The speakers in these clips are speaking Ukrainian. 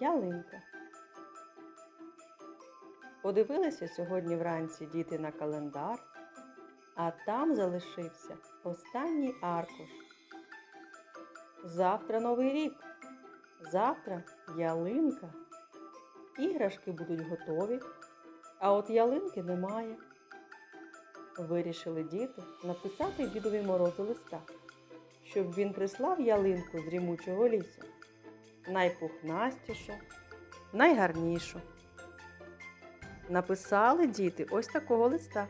ялинка. Подивилися сьогодні вранці діти на календар, а там залишився останній аркуш. Завтра новий рік. Завтра ялинка. Іграшки будуть готові, а от ялинки немає. Вирішили діти написати дідові морозу листа, щоб він прислав ялинку з рімучого лісу. Найпухнастішу, найгарнішу. Написали діти ось такого листа.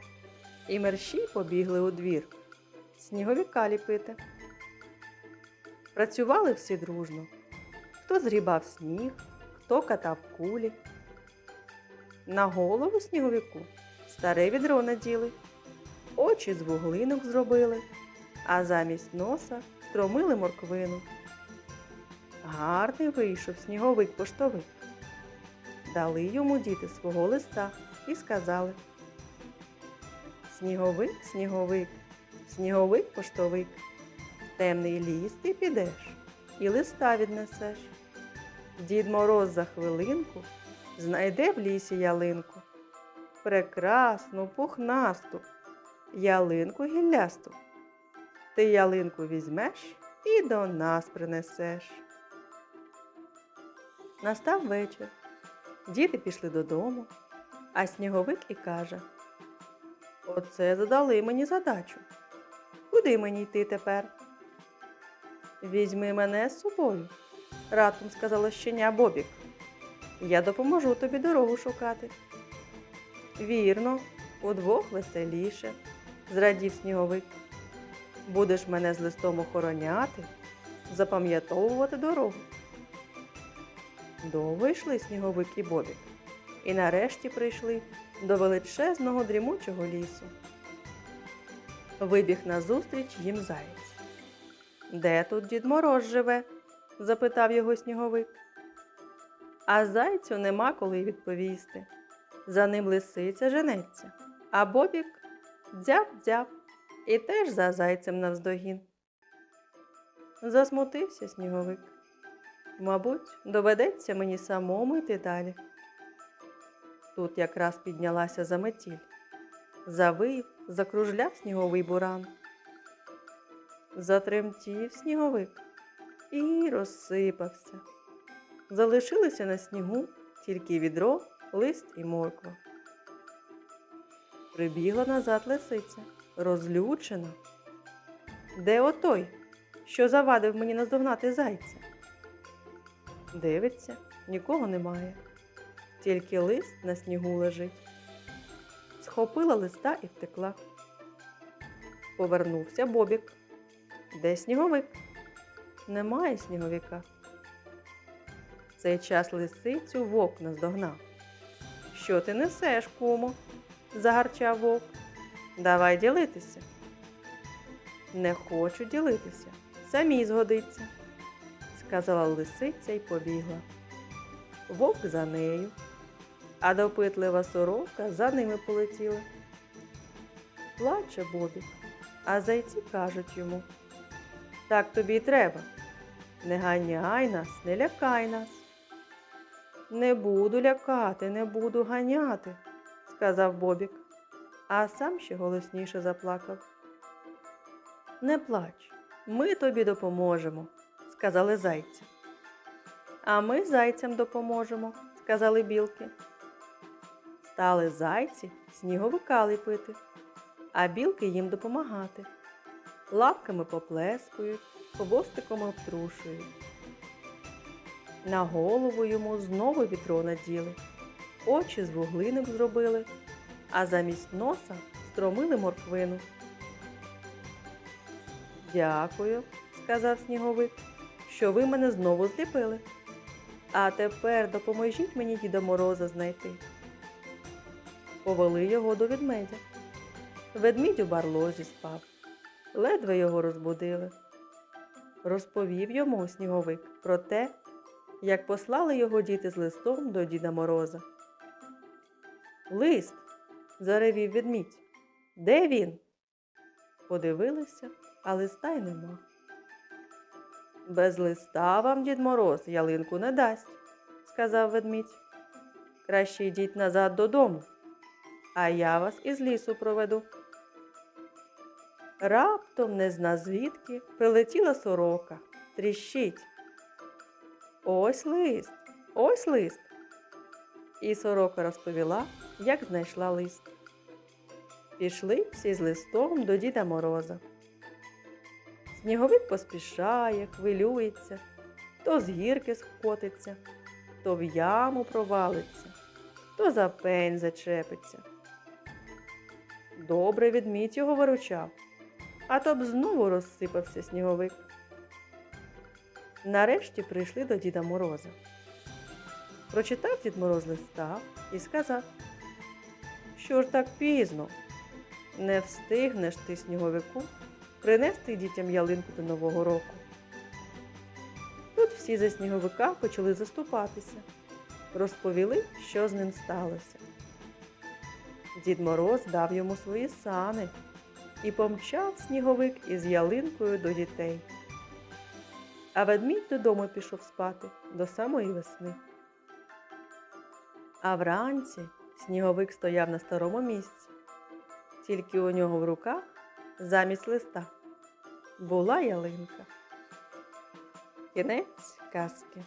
І мерщій побігли у двір. Сніговіка ліпити. Працювали всі дружно. Хто згрібав сніг, хто катав кулі. На голову сніговіку старе відро наділи, очі з вуглинок зробили, а замість носа стромили морквину. Гарний вийшов сніговик поштовик. Дали йому діти свого листа і сказали Сніговик, сніговик, сніговик поштовик, в темний ліс ти підеш і листа віднесеш. Дід Мороз за хвилинку знайде в лісі ялинку. Прекрасну, пухнасту, ялинку гіллясту. Ти ялинку візьмеш і до нас принесеш. Настав вечір. Діти пішли додому, а сніговик і каже Оце задали мені задачу. Куди мені йти тепер? Візьми мене з собою, раптом сказала щеня Бобік. Я допоможу тобі дорогу шукати. Вірно, удвох веселіше, зрадів сніговик. Будеш мене з листом охороняти, запам'ятовувати дорогу. Довго йшли сніговик і Бобік, і нарешті прийшли до величезного дрімучого лісу. Вибіг назустріч їм заєць. Де тут дід Мороз живе? запитав його сніговик. А зайцю нема коли відповісти. За ним лисиця женеться, а Бобік дзяп-дзяп і теж за зайцем навздогін. Засмутився сніговик. Мабуть, доведеться мені самому йти далі. Тут якраз піднялася заметіль. Завив, закружляв сніговий буран. Затремтів сніговик і розсипався. Залишилися на снігу тільки відро, лист і морква. Прибігла назад лисиця, розлючена. Де отой, що завадив мені наздогнати зайця? Дивиться, нікого немає, тільки лист на снігу лежить. Схопила листа і втекла. Повернувся Бобік. Де сніговик? Немає сніговика. Цей час лисицю вовк наздогнав. Що ти несеш, кумо? загарчав вовк. Давай ділитися. Не хочу ділитися. Самі згодиться, сказала лисиця й побігла. Вовк за нею, а допитлива сорока за ними полетіла. Плаче Бобік, а зайці кажуть йому так тобі й треба. Не ганяй нас, не лякай нас. Не буду лякати, не буду ганяти, сказав Бобік, а сам ще голосніше заплакав. Не плач, ми тобі допоможемо, сказали зайці. А ми зайцям допоможемо, сказали білки. Стали зайці сніговика ліпити, а білки їм допомагати. Лапками поплескують, хвостиком обтрушують. На голову йому знову відро наділи, очі з вуглинок зробили, а замість носа стромили морквину. Дякую, сказав сніговик, що ви мене знову зліпили. А тепер допоможіть мені Діда Мороза знайти. Повели його до ведмедя. Ведмідь у барлозі спав, ледве його розбудили. Розповів йому сніговик про те, як послали його діти з листом до Діда Мороза. Лист, заревів ведмідь. Де він? Подивилися, а листа й нема. Без листа вам Дід Мороз ялинку не дасть, сказав ведмідь. Краще йдіть назад додому, а я вас із лісу проведу. Раптом не зна звідки прилетіла сорока. Тріщить. Ось лист, ось лист. І сорока розповіла, як знайшла лист. Пішли всі з листом до Діда Мороза. Сніговик поспішає, хвилюється, то з гірки скотиться, то в яму провалиться, то за пень зачепиться. Добре ведмідь його виручав, а то б знову розсипався сніговик. Нарешті прийшли до Діда Мороза. Прочитав Дід Мороз листа і сказав, що ж так пізно, не встигнеш ти сніговику принести дітям ялинку до Нового року. Тут всі за сніговика почали заступатися, розповіли, що з ним сталося. Дід Мороз дав йому свої сани і помчав сніговик із ялинкою до дітей. А ведмідь додому пішов спати до самої весни. А вранці сніговик стояв на старому місці, тільки у нього в руках замість листа була ялинка. Кінець казки.